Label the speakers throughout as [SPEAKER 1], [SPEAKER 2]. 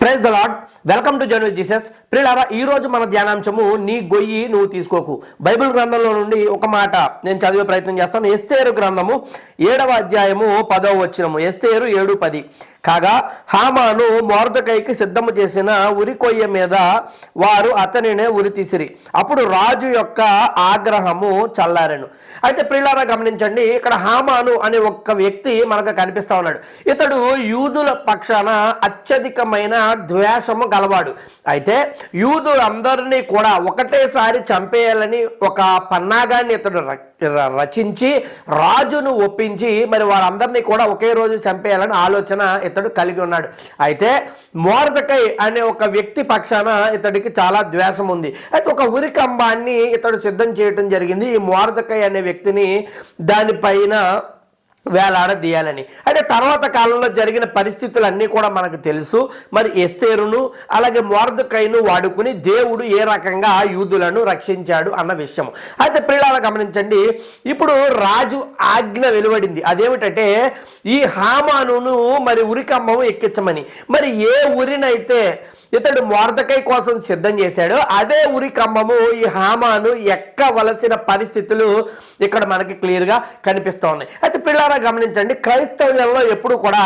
[SPEAKER 1] Praise the lord welcome to journal Jesus ప్రియులారా ఈ రోజు మన ధ్యానాంశము నీ గొయ్యి నువ్వు తీసుకోకు. బైబిల్ గ్రంథంలో నుండి ఒక మాట నేను చదివే ప్రయత్నం చేస్తాను. ఎస్తేరు గ్రంథము ఏడవ అధ్యాయము పదవ వచ్చినము ఎస్తేరు ఏడు పది. కాగా హామాను మోర్దకైకి సిద్ధము చేసిన ఉరి కొయ్య మీద వారు అతనినే ఉరి తీసిరి. అప్పుడు రాజు యొక్క ఆగ్రహము చల్లారెను. అయితే ప్రిలారా గమనించండి ఇక్కడ హామాను అనే ఒక్క వ్యక్తి మనకు కనిపిస్తా ఉన్నాడు. ఇతడు యూదుల పక్షాన అత్యధికమైన ద్వేషము గలవాడు. అయితే యూదులందరినీ కూడా ఒకటేసారి చంపేయాలని ఒక పన్నాగాన్ని ఇతడు ర- రచించి రాజును ఒప్పించి మరి వారందరినీ కూడా ఒకే రోజు చంపేయాలని ఆలోచన ఇతడు కలిగి ఉన్నాడు. అయితే మోరదకై అనే ఒక వ్యక్తి పక్షాన ఇతడికి చాలా ద్వేషం ఉంది అయితే ఒక ఉరికంబాన్ని ఇతడు సిద్ధం చేయటం జరిగింది. ఈ మోరదకై అనే వ్యక్తిని దానిపైన వేలాడదీయాలని అయితే తర్వాత కాలంలో జరిగిన పరిస్థితులన్నీ కూడా మనకు తెలుసు. మరి ఎస్తేరును అలాగే మోర్దకైను వాడుకుని దేవుడు ఏ రకంగా యూదులను రక్షించాడు అన్న విషయం అయితే ప్రియులారా గమనించండి ఇప్పుడు రాజు ఆజ్ఞ వెలువడింది. అదేమిటంటే ఈ హామానును మరి ఉరికమ్మము ఎక్కించమని. మరి ఏ ఉరినైతే ఇతడు మోర్దకై కోసం సిద్ధం చేశాడు అదే ఉరికమ్మము ఈ హామాను ఎక్కవలసిన పరిస్థితులు ఇక్కడ మనకి క్లియర్గా కనిపిస్తూ ఉన్నాయి. అయితే పిల్లారా గమనించండి క్రైస్తవ్యంలో ఎప్పుడు కూడా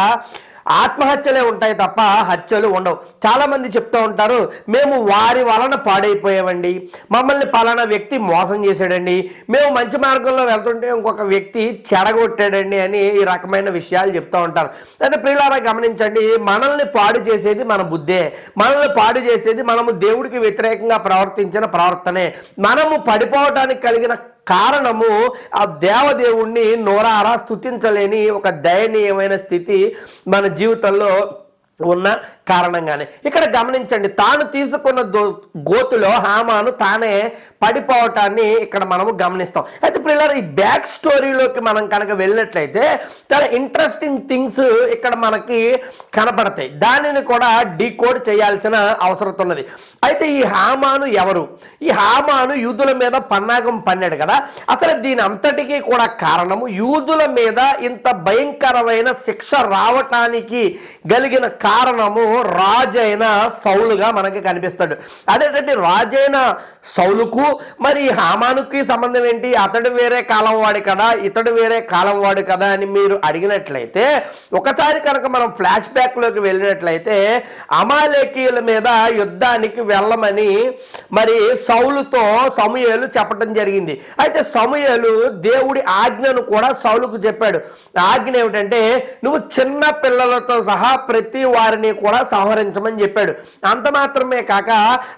[SPEAKER 1] ఆత్మహత్యలే ఉంటాయి తప్ప హత్యలు ఉండవు. చాలా మంది చెప్తూ ఉంటారు మేము వారి వలన పాడైపోయామండి. మమ్మల్ని పలానా వ్యక్తి మోసం చేశాడండి. మేము మంచి మార్గంలో వెళ్తుంటే ఇంకొక వ్యక్తి చెడగొట్టాడండి అని ఈ రకమైన విషయాలు చెప్తూ ఉంటారు. అయితే ప్రియులారా గమనించండి మనల్ని పాడు చేసేది మన బుద్ధే. మనల్ని పాడు చేసేది మనము దేవుడికి వ్యతిరేకంగా ప్రవర్తించిన ప్రవర్తనే. మనము పడిపోవడానికి కలిగిన కారణము ఆ దేవదేవుణ్ణి నోరారా స్థుతించలేని ఒక దయనీయమైన స్థితి మన జీవితంలో ఉన్న కారణంగానే. ఇక్కడ గమనించండి తాను తీసుకున్న గోతులో హామాను తానే పడిపోవటాన్ని ఇక్కడ మనము గమనిస్తాం. అయితే పిల్లలు ఈ బ్యాక్ స్టోరీలోకి మనం కనుక వెళ్ళినట్లయితే చాలా ఇంట్రెస్టింగ్ థింగ్స్ ఇక్కడ మనకి కనపడతాయి. దానిని కూడా డీకోడ్ చేయాల్సిన అవసరం ఉన్నది అయితే ఈ హామాను ఎవరు? ఈ హామాను యూదుల మీద పన్నాగం పన్నాడు కదా. అసలు దీని అంతటికీ కూడా కారణము యూదుల మీద ఇంత భయంకరమైన శిక్ష రావటానికి కలిగిన కారణము రాజైన సౌలుగా మనకి కనిపిస్తాడు. అదేంటంటే రాజైన సౌలుకు మరి హామానుకి సంబంధం ఏంటి? అతడు వేరే కాలం వాడు కదా ఇతడు వేరే కాలం వాడు కదా అని మీరు అడిగినట్లయితే ఒకసారి కనుక మనం ఫ్లాష్ బ్యాక్లోకి వెళ్ళినట్లయితే అమాలేకీయుల మీద యుద్ధానికి వెళ్ళమని మరి సౌలుతో సమూయేలు చెప్పడం జరిగింది. అయితే సమూయేలు దేవుడి ఆజ్ఞను కూడా సౌలుకు చెప్పాడు. ఆజ్ఞ ఏమిటంటే నువ్వు చిన్న పిల్లలతో సహా ప్రతి వారిని కూడా సంహరించమని చెప్పాడు. అంత మాత్రమే కాక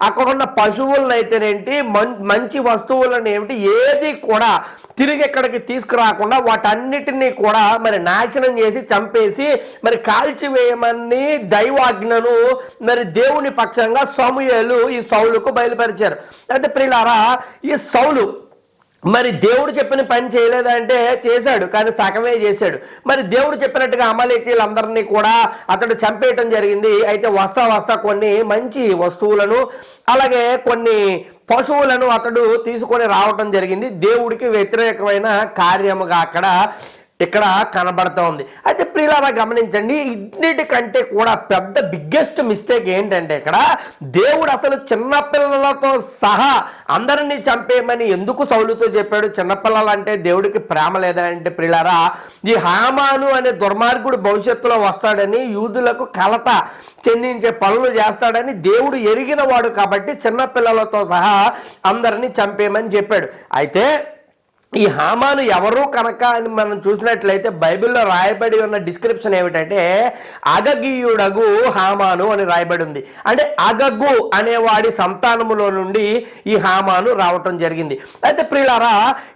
[SPEAKER 1] అక్కడున్న పశువులను అయితేనేంటి మం- మంచి వస్తువులను ఏమిటి ఏది కూడా తిరిగి ఎక్కడికి తీసుకురాకుండా వాటన్నిటినీ కూడా మరి నాశనం చేసి చంపేసి మరి కాల్చివేయమని దైవాజ్ఞను మరి దేవుని పక్షంగా సమూయేలు ఈ సౌలుకు బయలుపరిచారు. అయితే ప్రిలారా ఈ సౌలు మరి దేవుడు చెప్పిన పని చేయలేదంటే చేశాడు కానీ సగమే చేశాడు. మరి దేవుడు చెప్పినట్టుగా అమలేకీలందరినీ కూడా అతడు చంపేయటం జరిగింది. అయితే వస్తా వస్తా కొన్ని మంచి వస్తువులను అలాగే కొన్ని పశువులను అతడు తీసుకొని రావటం జరిగింది. దేవుడికి వ్యతిరేకమైన కార్యముగా అక్కడ ఇక్కడ కనబడుతూ ఉంది. అయితే ప్రియులారా గమనించండి ఇన్నిటికంటే కూడా పెద్ద బిగ్గెస్ట్ మిస్టేక్ ఏంటంటే ఇక్కడ దేవుడు అసలు చిన్నపిల్లలతో సహా అందరినీ చంపేయమని ఎందుకు సౌలుతో చెప్పాడు? చిన్నపిల్లలు అంటే దేవుడికి ప్రేమ లేదంటే ప్రియులారా ఈ హామాను అనే దుర్మార్గుడు భవిష్యత్తులో వస్తాడని యూదులకు కలత చెందించే పనులు చేస్తాడని దేవుడు ఎరిగిన వాడు కాబట్టి చిన్నపిల్లలతో సహా అందరినీ చంపేయమని చెప్పాడు. అయితే ఈ హామాను ఎవరు కనుక అని మనం చూసినట్లయితే బైబిల్లో రాయబడి ఉన్న డిస్క్రిప్షన్ ఏమిటంటే అగగీయుడగు హామాను అని రాయబడి ఉంది. అంటే అగగు అనేవాడి సంతానములో నుండి ఈ హామాను రావటం జరిగింది. అయితే ప్రియులారా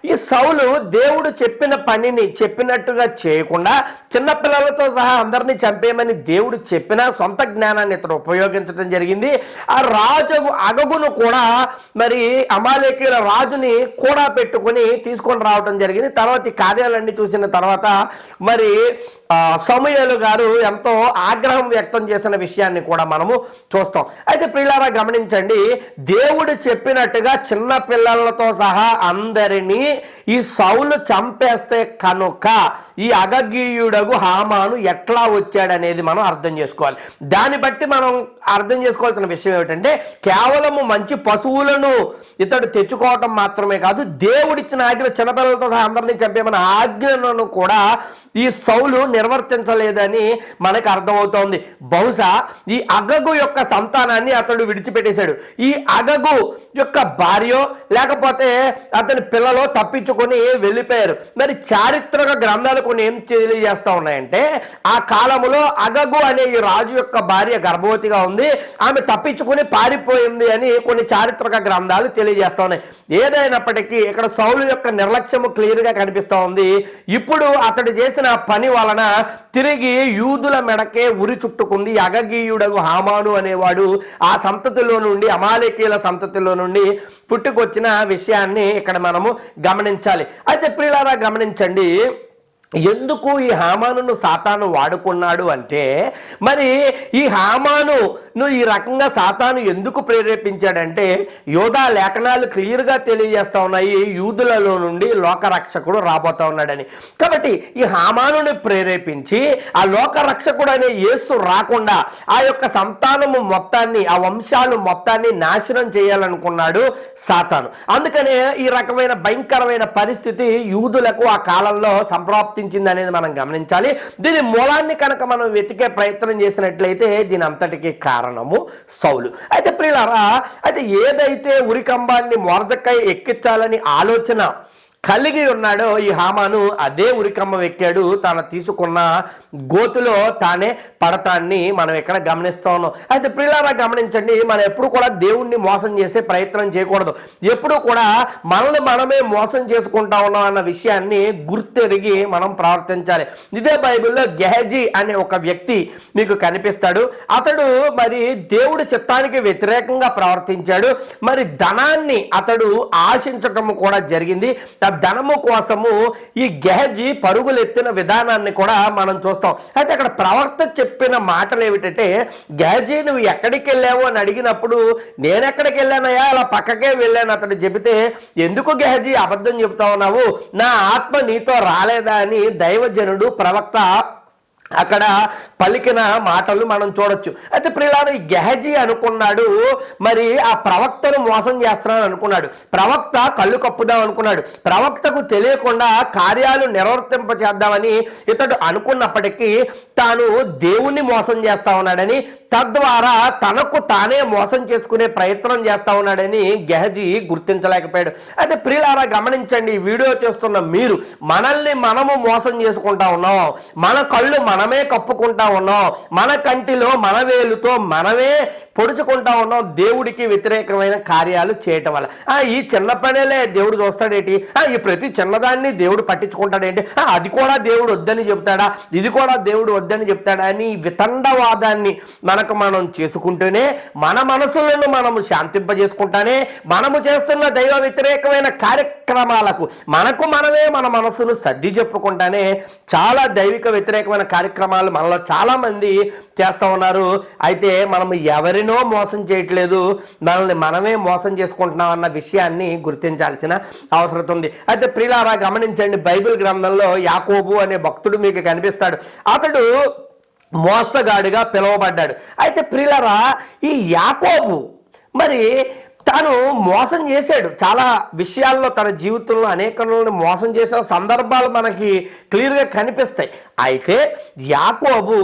[SPEAKER 1] ఈ సౌలు దేవుడు చెప్పిన పనిని చెప్పినట్టుగా చేయకుండా చిన్నపిల్లలతో సహా అందరినీ చంపేయమని దేవుడు చెప్పిన సొంత జ్ఞానాన్ని ఇతను ఉపయోగించడం జరిగింది. ఆ రాజు అగగును కూడా మరి అమాలేకీల రాజుని కూడా పెట్టుకుని తీసుకొని రావడం జరిగింది. తర్వాత ఈ కార్యాలన్నీ చూసిన తర్వాత మరి ఆ, గారు ఎంతో ఆగ్రహం వ్యక్తం చేసిన విషయాన్ని కూడా మనము చూస్తాం. అయితే పిల్లారా గమనించండి దేవుడు చెప్పినట్టుగా చిన్న పిల్లలతో సహా అందరినీ ఈ సౌలు చంపేస్తే కనుక ఈ అగగీయుడగు హామాను ఎట్లా వచ్చాడనేది మనం అర్థం చేసుకోవాలి. దాన్ని బట్టి మనం అర్థం చేసుకోవాల్సిన విషయం ఏమిటంటే కేవలము మంచి పశువులను ఇతడు తెచ్చుకోవటం మాత్రమే కాదు దేవుడిచ్చిన ఆజ్ఞ చిన్నపిల్లలతో సహా అందరినీ చంపేమన్న ఆజ్ఞలను కూడా ఈ సౌలు నిర్వర్తించలేదని మనకు అర్థమవుతోంది. బహుశా ఈ అగగు యొక్క సంతానాన్ని అతడు విడిచిపెట్టేశాడు. ఈ అగగు యొక్క భార్య లేకపోతే అతని పిల్లలో తప్పించుకొని వెళ్ళిపోయారు. మరి చారిత్రక గ్రంథాలు కొన్ని ఏం తెలియజేస్తూ ఉన్నాయంటే ఆ కాలములో అగగు అనే ఈ రాజు యొక్క భార్య గర్భవతిగా ఉంది ఆమె తప్పించుకుని పారిపోయింది అని కొన్ని చారిత్రక గ్రంథాలు తెలియజేస్తూ ఉన్నాయి. ఏదైనప్పటికీ ఇక్కడ సౌలు యొక్క నిర్లక్ష్యము క్లియర్గా కనిపిస్తూ ఉంది. ఇప్పుడు అతడు చేసిన పని వలన తిరిగి యూదుల మెడకే ఉరి చుట్టుకుంది. అగగీయుడగు హామాను అనేవాడు ఆ సంతతిలో నుండి అమాలేకీల సంతతిలో నుండి పుట్టుకొచ్చిన విషయాన్ని ఇక్కడ మనము గమనించాలి. అయితే ప్రియులారా గమనించండి. ఎందుకు ఈ హామానును సాతాను వాడుకున్నాడు అంటే మరి ఈ హామాను నువ్వు ఈ రకంగా సాతాను ఎందుకు ప్రేరేపించాడంటే యోధా లేఖనాలు క్లియర్గా తెలియజేస్తా ఉన్నాయి. యూదులలో నుండి లోకరక్షకుడు రాబోతా ఉన్నాడని. కాబట్టి ఈ హామానుని ప్రేరేపించి ఆ లోకరక్షకుడు అనే యేసు రాకుండా ఆ యొక్క సంతానము మొత్తాన్ని ఆ వంశాలు మొత్తాన్ని నాశనం చేయాలనుకున్నాడు సాతాను. అందుకనే ఈ రకమైన భయంకరమైన పరిస్థితి యూదులకు ఆ కాలంలో సంప్రాప్తించింది అనేది మనం గమనించాలి. దీని మూలాన్ని కనుక మనం వెతికే ప్రయత్నం చేసినట్లయితే దీని అంతటికి కారణము సౌలు. అయితే ప్రియులారా అయితే ఏదైతే ఉరికంబాన్ని మొరదకై ఎక్కించాలని ఆలోచన కలిగి ఉన్నాడో ఈ హామాను అదే ఉరికమ్మ ఎక్కాడు తన తీసుకున్న గోతులో తానే పడతాన్ని మనం ఎక్కడ గమనిస్తా ఉన్నాం అయితే ప్రియులారా గమనించండి మనం ఎప్పుడు కూడా దేవుణ్ణి మోసం చేసే ప్రయత్నం చేయకూడదు. ఎప్పుడు కూడా మనల్ని మనమే మోసం చేసుకుంటా ఉన్నాం అన్న విషయాన్ని గుర్తెరిగి మనం ప్రవర్తించాలి ఇదే బైబిల్లో గెహజీ అనే ఒక వ్యక్తి మీకు కనిపిస్తాడు. అతడు మరి దేవుడి చిత్తానికి వ్యతిరేకంగా ప్రవర్తించాడు మరి ధనాన్ని అతడు ఆశించటం కూడా జరిగింది. ధనము కోసము ఈ గెహజీ పరుగులెత్తిన విధానాన్ని కూడా మనం చూస్తాం. అయితే అక్కడ ప్రవక్త చెప్పిన మాటలు ఏమిటంటే గెహజీ నువ్వు ఎక్కడికి వెళ్ళావు? అని అడిగినప్పుడు నేను ఎక్కడికి అలా పక్కకే వెళ్ళాను. అతడు చెబితే ఎందుకు గెహజీ అబద్ధం చెబుతా ఉన్నావు? నా ఆత్మ నీతో రాలేదా? అని దైవజనుడు ప్రవక్త అక్కడ పలికిన మాటలు మనం చూడొచ్చు. అయితే ప్రియులారు గెహజీ అనుకున్నాడు మరి ఆ ప్రవక్తను మోసం చేస్తున్నాను అనుకున్నాడు. ప్రవక్త కళ్ళు కప్పుదాం అనుకున్నాడు. ప్రవక్తకు తెలియకుండా కార్యాలు నిర్వర్తింప చేద్దామని ఇతడు అనుకున్నప్పటికీ తాను దేవుణ్ణి మోసం చేస్తా ఉన్నాడని తద్వారా తనకు తానే మోసం చేసుకునే ప్రయత్నం చేస్తా ఉన్నాడని గెహజీ గుర్తించలేకపోయాడు. అయితే ప్రియులారా గమనించండి వీడియో చేస్తున్న మీరు మనల్ని మనము మోసం చేసుకుంటా ఉన్నాం. మన కళ్ళు మనమే కప్పుకుంటా ఉన్నాం. మన కంటిలో మన వేలుతో మనమే పొడుచుకుంటా ఉన్నాం. దేవుడికి వ్యతిరేకమైన కార్యాలు చేయటం వల్ల. ఈ చిన్న పనేలే దేవుడు చూస్తాడేంటి? ఆ, ఈ ప్రతి చిన్నదాన్ని దేవుడు పట్టించుకుంటాడేంటి? అది కూడా దేవుడు వద్దని చెప్తాడా? ఇది కూడా దేవుడు వద్దని చెప్తాడా? అని వితండవాదాన్ని వితండవాదాన్ని మనకు మనం చేసుకుంటూనే మన మనసులను మనము శాంతింపజేసుకుంటానే మనము చేస్తున్న దైవ వ్యతిరేకమైన కార్యక్రమాలకు మనకు మనమే మన మనసును సర్ది చెప్పుకుంటానే చాలా దైవిక వ్యతిరేకమైన కార్యక్రమాలు మనలో చాలామంది చేస్తూ ఉన్నారు. అయితే మనం ఎవరినో మోసం చేయట్లేదు మనల్ని మనమే మోసం చేసుకుంటున్నాం అన్న విషయాన్ని గుర్తించాల్సిన అవసరం ఉంది. అయితే ప్రిలారా గమనించండి బైబిల్ గ్రంథంలో యాకోబు అనే భక్తుడు మీకు కనిపిస్తాడు. అతడు మోసగాడిగా పిలువబడ్డాడు. అయితే ప్రియులరా ఈ యాకోబు మరి తాను మోసం చేశాడు. చాలా విషయాల్లో తన జీవితంలో అనేకలను మోసం చేసిన సందర్భాలు మనకి క్లియర్గా కనిపిస్తాయి. అయితే యాకోబు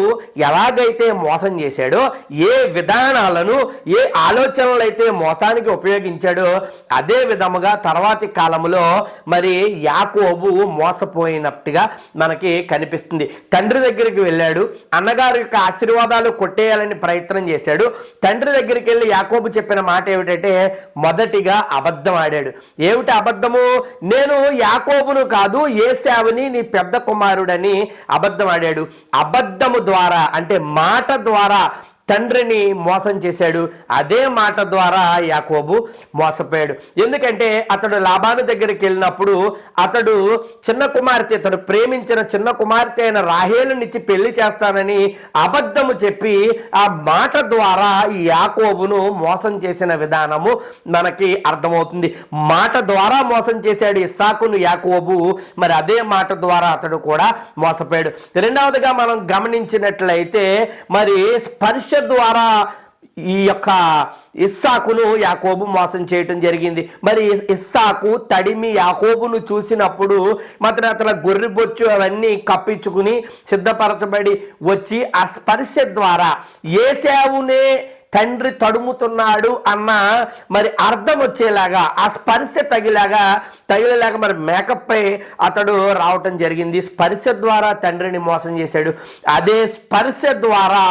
[SPEAKER 1] ఎలాగైతే మోసం చేశాడో ఏ విధానాలను ఏ ఆలోచనలు అయితే మోసానికి ఉపయోగించాడో అదే విధముగా తర్వాతి కాలంలో మరి యాకోబు మోసపోయినట్టుగా మనకి కనిపిస్తుంది. తండ్రి దగ్గరికి వెళ్ళాడు అన్నగారి యొక్క ఆశీర్వాదాలు కొట్టేయాలని ప్రయత్నం చేశాడు. తండ్రి దగ్గరికి వెళ్ళి యాకోబు చెప్పిన మాట ఏమిటంటే మొదటిగా అబద్ధం ఆడాడు. ఏమిటి అబద్ధము? నేను యాకోబును కాదు ఏ సేవని నీ పెద్ద కుమారుడని అబద్ధం ఆడాడు. అబద్ధము ద్వారా అంటే మాట ద్వారా తండ్రిని మోసం చేశాడు. అదే మాట ద్వారా యాకోబు మోసపోయాడు. ఎందుకంటే అతడు లాభాను దగ్గరికి వెళ్ళినప్పుడు అతడు చిన్న కుమార్తె అతడు ప్రేమించిన చిన్న కుమార్తె అయిన రాహేలునిచ్చి పెళ్ళి చేస్తానని అబద్ధము చెప్పి ఆ మాట ద్వారా ఈ యాకోబును మోసం చేసిన విధానము మనకి అర్థమవుతుంది. మాట ద్వారా మోసం చేశాడు ఇస్సాకును యాకోబు. మరి అదే మాట ద్వారా అతడు కూడా మోసపోయాడు. రెండవదిగా మనం గమనించినట్లయితే మరి స్పర్శ ద్వారా ఈ యొక్క ఇస్సాకును యాకోబు మోసం చేయటం జరిగింది. మరి ఇస్సాకు తడిమి యాకోబును చూసినప్పుడు మాత్రం అతను గొర్రె బొచ్చు అవన్నీ కప్పించుకుని సిద్ధపరచబడి వచ్చి ఆ స్పర్శ ద్వారా ఏసావునే తండ్రి తడుముతున్నాడు అన్న మరి అర్థం వచ్చేలాగా ఆ స్పర్శ తగిలాగా తగిలేలాగా మరి మేకప్ పై అతడు రావటం జరిగింది. స్పర్శ ద్వారా తండ్రిని మోసం చేశాడు. అదే స్పర్శ ద్వారా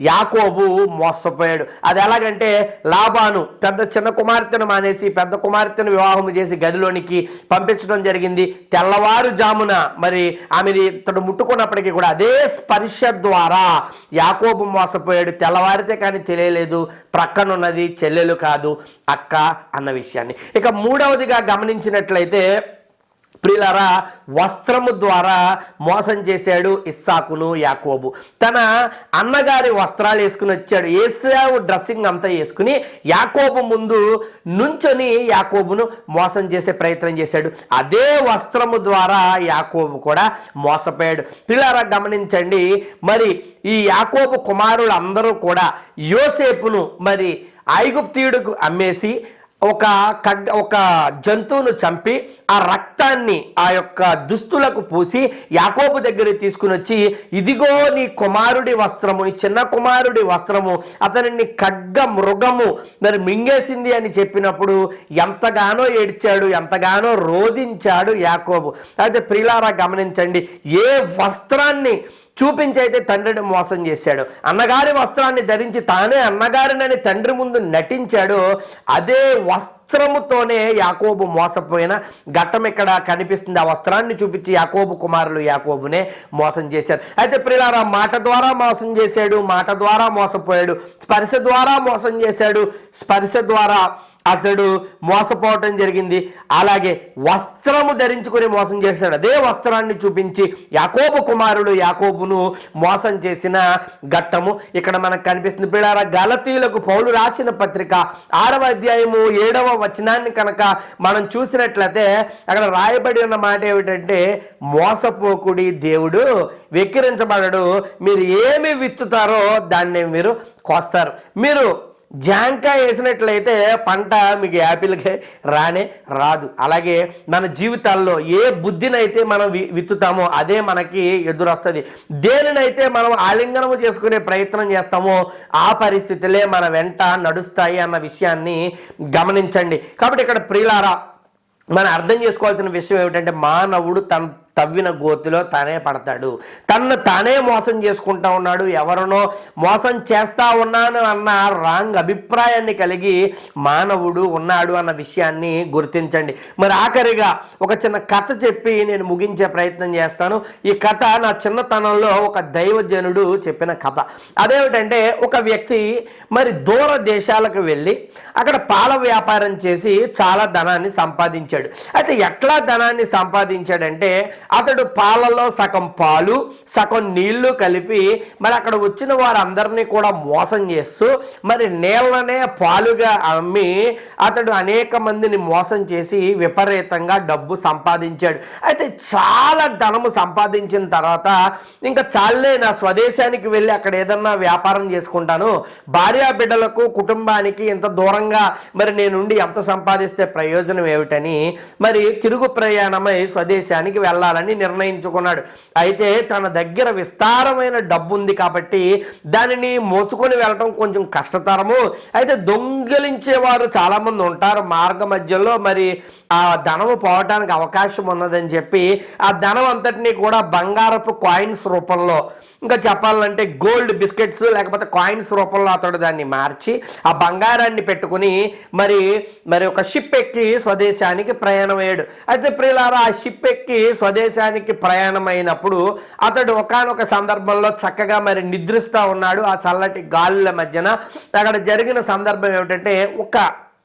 [SPEAKER 1] యాకోబు మోసపోయాడు. అది ఎలాగంటే లాభాను పెద్ద చిన్న కుమార్తెను మానేసి పెద్ద కుమార్తెను వివాహం చేసి గదిలోనికి పంపించడం జరిగింది. తెల్లవారుజామున మరి ఆమెని ఇతడు ముట్టుకున్నప్పటికీ కూడా అదే స్పర్శ ద్వారా యాకోబు మోసపోయాడు. తెల్లవారితే కానీ తెలియలేదు. ప్రక్కనున్నది చెల్లెలు కాదు అక్క అన్న విషయాన్ని. ఇక మూడవదిగా గమనించినట్లయితే ప్రిలరా వస్త్రము ద్వారా మోసం చేశాడు ఇస్సాకును యాకోబు. తన అన్నగారి వస్త్రాలు వేసుకుని వచ్చాడు. ఏసావు డ్రెస్సింగ్ అంతా వేసుకుని యాకోబు ముందు నుంచొని యాకోబును మోసం చేసే ప్రయత్నం చేశాడు. అదే వస్త్రము ద్వారా యాకోబు కూడా మోసపోయాడు. పిల్లరా గమనించండి. మరి ఈ యాకోబు కుమారులు అందరూ కూడా యోసేపును మరి ఐగుప్తీయుడికి అమ్మేసి ఒక కగ్ ఒక జంతువును చంపి ఆ రక్తాన్ని ఆ యొక్క దుస్తులకు పూసి యాకోబు దగ్గరికి తీసుకుని వచ్చి ఇదిగో నీ కుమారుడి వస్త్రము నీ చిన్న కుమారుడి వస్త్రము అతనిని ఖడ్గ మృగము మరి మింగేసింది అని చెప్పినప్పుడు ఎంతగానో ఏడ్చాడు ఎంతగానో రోధించాడు యాకోబు. అయితే ప్రిలారా గమనించండి ఏ వస్త్రాన్ని చూపించైతే తండ్రిని మోసం చేశాడు. అన్నగారి వస్త్రాన్ని ధరించి తానే అన్నగారినని తండ్రి ముందు నటించాడు. అదే వస్త్రముతోనే యాకోబు మోసపోయిన ఘట్టం ఇక్కడ కనిపిస్తుంది. ఆ వస్త్రాన్ని చూపించి యాకోబు కుమారులు యాకోబునే మోసం చేశారు. అయితే ప్రిలారా మాట ద్వారా మోసం చేశాడు మాట ద్వారా మోసపోయాడు స్పర్శ ద్వారా మోసం చేశాడు స్పర్శ ద్వారా అతడు మోసపోవటం జరిగింది. అలాగే వస్త్రము ధరించుకుని మోసం చేశాడు. అదే వస్త్రాన్ని చూపించి యాకోబు కుమారుడు యాకోబును మోసం చేసిన ఘట్టము ఇక్కడ మనకు కనిపిస్తుంది. పిల్లారా గలతీయులకు పౌలు రాసిన పత్రిక ఆరవ అధ్యాయము ఏడవ వచనాన్ని కనుక మనం చూసినట్లయితే అక్కడ రాయబడి ఉన్న మాట ఏమిటంటే మోసపోకుడి దేవుడు వెక్కిరించబడడు. మీరు ఏమి విత్తుతారో దాన్ని మీరు కోస్తారు. మీరు జాంకాయ వేసినట్లయితే పంట మీకు యాపిల్కే రానే రాదు. అలాగే మన జీవితాల్లో ఏ బుద్ధినైతే మనం వి- విత్తుతామో అదే మనకి ఎదురొస్తుంది. దేనినైతే మనం ఆలింగనము చేసుకునే ప్రయత్నం చేస్తామో ఆ పరిస్థితులే మన వెంట నడుస్తాయి అన్న విషయాన్ని గమనించండి. కాబట్టి ఇక్కడ ప్రియులారా మనం అర్థం చేసుకోవాల్సిన విషయం ఏమిటంటే మానవుడు తన తవ్విన గోతిలో తానే పడతాడు. తన్ను తానే మోసం చేసుకుంటా ఉన్నాడు. ఎవరినో మోసం చేస్తా ఉన్నాను అన్న రాంగ్ అభిప్రాయాన్ని కలిగి మానవుడు ఉన్నాడు అన్న విషయాన్ని గుర్తించండి. మరి ఆఖరిగా ఒక చిన్న కథ చెప్పి నేను ముగించే ప్రయత్నం చేస్తాను. ఈ కథ నా చిన్నతనంలో ఒక దైవజనుడు చెప్పిన కథ. అదేమిటంటే ఒక వ్యక్తి మరి దూర దేశాలకు వెళ్ళి అక్కడ పాల వ్యాపారం చేసి చాలా ధనాన్ని సంపాదించాడు. అయితే ఎట్లా ధనాన్ని సంపాదించాడంటే అతడు పాలలో సగం పాలు సగం నీళ్ళు కలిపి మరి అక్కడ వచ్చిన వారందరినీ కూడా మోసం చేస్తూ మరి నీళ్ళనే పాలుగా అమ్మి అతడు అనేక మందిని మోసం చేసి విపరీతంగా డబ్బు సంపాదించాడు. అయితే చాలా ధనము సంపాదించిన తర్వాత ఇంకా చాలే నా స్వదేశానికి వెళ్ళి అక్కడ ఏదన్నా వ్యాపారం చేసుకుంటాను. భార్యా బిడ్డలకు కుటుంబానికి ఇంత దూరంగా మరి నేనుండి ఎంత సంపాదిస్తే ప్రయోజనం ఏమిటని మరి తిరుగు ప్రయాణమై స్వదేశానికి వెళ్ళాలని నిర్ణయించుకున్నాడు. అయితే తన దగ్గర విస్తారమైన డబ్బు ఉంది కాబట్టి దానిని మోసుకొని వెళ్ళటం కొంచెం కష్టతరము. అయితే దొంగిలించేవారు చాలా మంది ఉంటారు మార్గ మధ్యలో. మరి ఆ ధనము పోవటానికి అవకాశం ఉన్నదని చెప్పి ఆ ధనం అంతటినీ కూడా బంగారపు కాయిన్స్ రూపంలో. ఇంకా చెప్పాలంటే గోల్డ్ బిస్కెట్స్ లేకపోతే కాయిన్స్ రూపంలో అతడు దాన్ని మార్చి ఆ బంగారాన్ని పెట్టుకుని మరి మరి ఒక షిప్ ఎక్కి స్వదేశానికి ప్రయాణం అయ్యాడు అయితే ప్రియులారా ఆ షిప్ ఎక్కి స్వదేశ ప్రదేశానికి ప్రయాణమైనప్పుడు అతడు ఒకానొక సందర్భంలో చక్కగా మరి నిద్రిస్తూ ఉన్నాడు ఆ చల్లటి గాలుల మధ్యన. అక్కడ జరిగిన సందర్భం ఏమిటంటే ఒక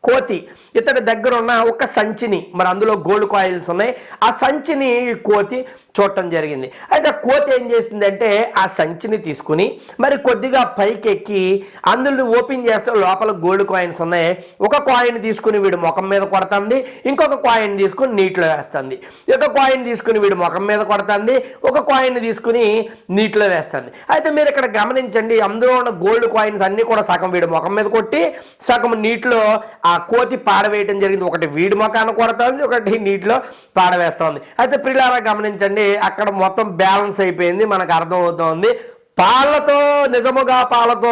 [SPEAKER 1] కోతి. ఇతడి దగ్గర ఉన్న ఒక సంచిని మరి అందులో గోల్డ్ కాయిల్స్ ఉన్నాయి. ఆ సంచిని ఈ కోతి చూడటం జరిగింది. అయితే ఆ కోతి ఏం చేసిందంటే ఆ సంచిని తీసుకుని మరి కొద్దిగా పైకి ఎక్కి అందులో ఓపెన్ చేస్తే లోపల గోల్డ్ కాయిన్స్ ఉన్నాయి. ఒక కాయిన్ తీసుకుని వీడు ముఖం మీద కొడుతుంది. ఇంకొక కాయిన్ తీసుకుని నీటిలో వేస్తుంది. ఒక కాయిన్ తీసుకుని వీడు ముఖం మీద కొడుతుంది. ఒక కాయిన్ తీసుకుని నీటిలో వేస్తుంది. అయితే మీరు ఇక్కడ గమనించండి అందులో ఉన్న గోల్డ్ కాయిన్స్ అన్ని కూడా సగం వీడి ముఖం మీద కొట్టి సగం నీటిలో ఆ కోతి పాడవేయటం జరిగింది. ఒకటి వీడి మొఖాన్ని కొడుతుంది ఒకటి నీటిలో పాడవేస్తుంది. అయితే పిల్లారా గమనించండి అక్కడ మొత్తం బ్యాలెన్స్ అయిపోయింది మనకు అర్థమవుతోంది. పాలతో నిజముగా పాలతో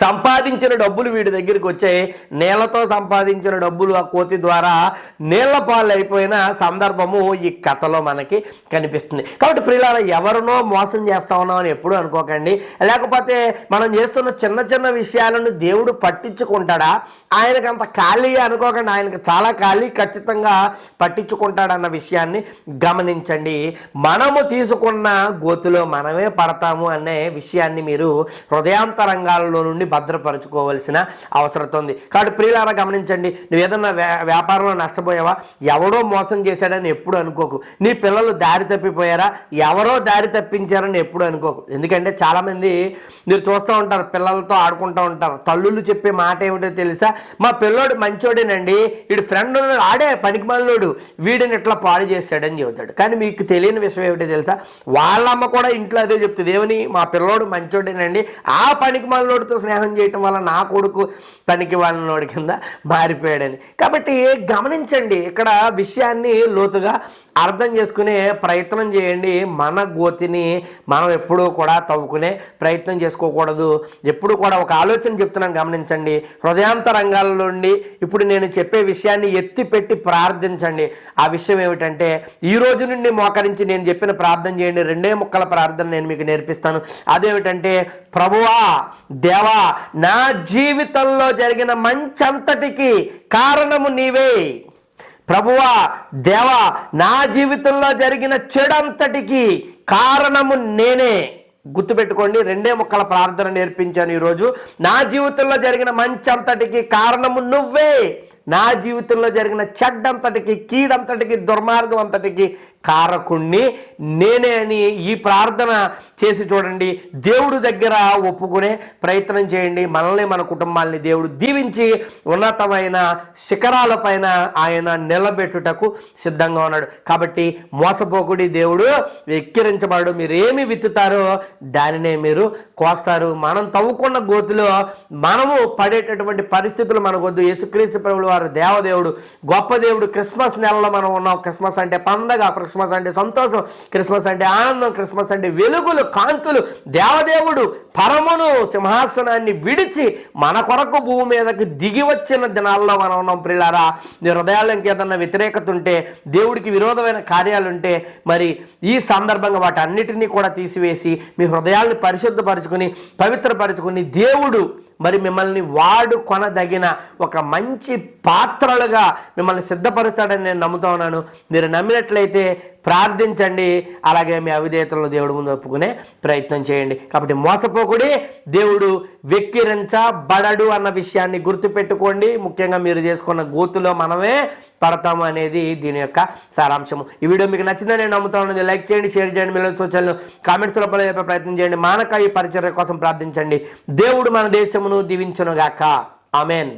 [SPEAKER 1] సంపాదించిన డబ్బులు వీడి దగ్గరికి వచ్చాయి నీళ్ళతో సంపాదించిన డబ్బులు ఆ కోతి ద్వారా నీళ్ళ పాలు అయిపోయిన సందర్భము ఈ కథలో మనకి కనిపిస్తుంది. కాబట్టి ప్రియులార ఎవరినో మోసం చేస్తా ఉన్నామని ఎప్పుడు అనుకోకండి. లేకపోతే మనం చేస్తున్న చిన్న చిన్న విషయాలను దేవుడు పట్టించుకుంటాడా? ఆయనకు అంత ఖాళీ అనుకోకండి. ఆయనకు చాలా ఖాళీ ఖచ్చితంగా పట్టించుకుంటాడన్న విషయాన్ని గమనించండి. మనము తీసుకున్న గోతులో మనమే పడతాము అనే విషయాన్ని మీరు హృదయాంతరంగాల్లో నుండి భద్రపరచుకోవాల్సిన అవసరం ఉంది. కాబట్టి ప్రియులారా గమనించండి నువ్వు ఏదన్నా వ్యాపారంలో నష్టపోయావా? ఎవడో మోసం చేశాడని ఎప్పుడు అనుకోకు. నీ పిల్లలు దారి తప్పిపోయారా? ఎవరో దారి తప్పించారని ఎప్పుడు అనుకోకు. ఎందుకంటే చాలామంది మీరు చూస్తూ ఉంటారు పిల్లలతో ఆడుకుంటూ ఉంటారు. తల్లులు చెప్పే మాట ఏమిటో తెలుసా? మా పిల్లోడు మంచోడేనండి. వీడి ఫ్రెండ్ ఉన్నాడు ఆడే మనలోడు వీడిని ఇట్లా పాడు చేశాడని చెబుతాడు. కానీ మీకు తెలియని విషయం ఏమిటో తెలుసా? వాళ్ళ అమ్మ కూడా ఇంట్లో అదే చెప్తుంది. ఏమని? మా పిల్లోడు మంచోడేనండి. ఆ పనికిమాలినోడితో స్నేహం చేయటం వల్ల నా కొడుకు పనికి వాళ్ళనోడి కింద మారిపోయాడని. కాబట్టి గమనించండి ఇక్కడ విషయాన్ని లోతుగా అర్థం చేసుకునే ప్రయత్నం చేయండి. మన గోతిని మనం ఎప్పుడూ కూడా తవ్వుకునే ప్రయత్నం చేసుకోకూడదు. ఎప్పుడు కూడా ఒక ఆలోచన చెప్తున్నాను గమనించండి. హృదయాంత రంగాల నుండి ఇప్పుడు నేను చెప్పే విషయాన్ని ఎత్తిపెట్టి ప్రార్థించండి. ఆ విషయం ఏమిటంటే ఈ రోజు నుండి మోకరించి నేను చెప్పిన ప్రార్థన చేయండి. రెండే ముక్కల ప్రార్థన నేను మీకు నేర్పిస్తాను. అదేమిటంటే ప్రభువా దేవా నా జీవితంలో జరిగిన మంచంతటికి కారణము నీవే. ప్రభువా దేవా నా జీవితంలో జరిగిన చెడంతటికి కారణము నేనే. గుర్తుపెట్టుకోండి రెండే ముక్కల ప్రార్థన నేర్పించాను ఈరోజు. నా జీవితంలో జరిగిన మంచి అంతటికి కారణము నువ్వే. నా జీవితంలో జరిగిన చెడ్డంతటికి కీడంతటికి దుర్మార్గం అంతటికి కారకుణ్ణి. నేనే అని ఈ ప్రార్థన చేసి చూడండి. దేవుడు దగ్గర ఒప్పుకునే ప్రయత్నం చేయండి. మనల్ని మన కుటుంబాల్ని దేవుడు దీవించి ఉన్నతమైన శిఖరాలపైన ఆయన నిలబెట్టుటకు సిద్ధంగా ఉన్నాడు. కాబట్టి మోసపోకుడి దేవుడు ఎక్కిరించబడు మీరు ఏమి విత్తుతారో దానినే మీరు కోస్తారు. మనం తవ్వుకున్న గోతులో మనము పడేటటువంటి పరిస్థితులు మనకొద్దు యేసుక్రీస్తు ప్రభులు వారు దేవదేవుడు గొప్ప దేవుడు క్రిస్మస్ నెలలో మనం ఉన్నాం. క్రిస్మస్ అంటే పండగ క్రిస్మస్ అంటే సంతోషం క్రిస్మస్ అంటే ఆనందం క్రిస్మస్ అంటే వెలుగులు కాంతులు. దేవదేవుడు పరమును సింహాసనాన్ని విడిచి మన కొరకు భూమి మీదకి దిగి వచ్చిన దినాల్లో మనం ఉన్నాం ప్రిలారా నీ హృదయాల్లో ఏదన్నా వ్యతిరేకత ఉంటే దేవుడికి విరోధమైన కార్యాలుంటే మరి ఈ సందర్భంగా వాటి అన్నిటినీ కూడా తీసివేసి మీ హృదయాల్ని పరిశుద్ధపరచుకుని పవిత్రపరచుకుని దేవుడు మరి మిమ్మల్ని వాడు కొనదగిన ఒక మంచి పాత్రలుగా మిమ్మల్ని సిద్ధపరుస్తాడని నేను నమ్ముతా ఉన్నాను. మీరు నమ్మినట్లయితే ప్రార్థించండి. అలాగే మీ అవిధేతలను దేవుడు ముందు ఒప్పుకునే ప్రయత్నం చేయండి. కాబట్టి మోసపోకుడి దేవుడు వెక్కిరించబడడు అన్న విషయాన్ని గుర్తుపెట్టుకోండి. ముఖ్యంగా మీరు చేసుకున్న గోతులో మనమే పడతాము అనేది దీని యొక్క సారాంశము. ఈ వీడియో మీకు నచ్చిందని నేను నమ్ముతా ఉన్నది లైక్ చేయండి షేర్ చేయండి మీ సూచనలు కామెంట్స్ లోపల చెప్పే ప్రయత్నం చేయండి. మానక ఈ పరిచర్య కోసం ప్రార్థించండి. దేవుడు మన దేశమును దీవించునుగాక. ఆమెన్.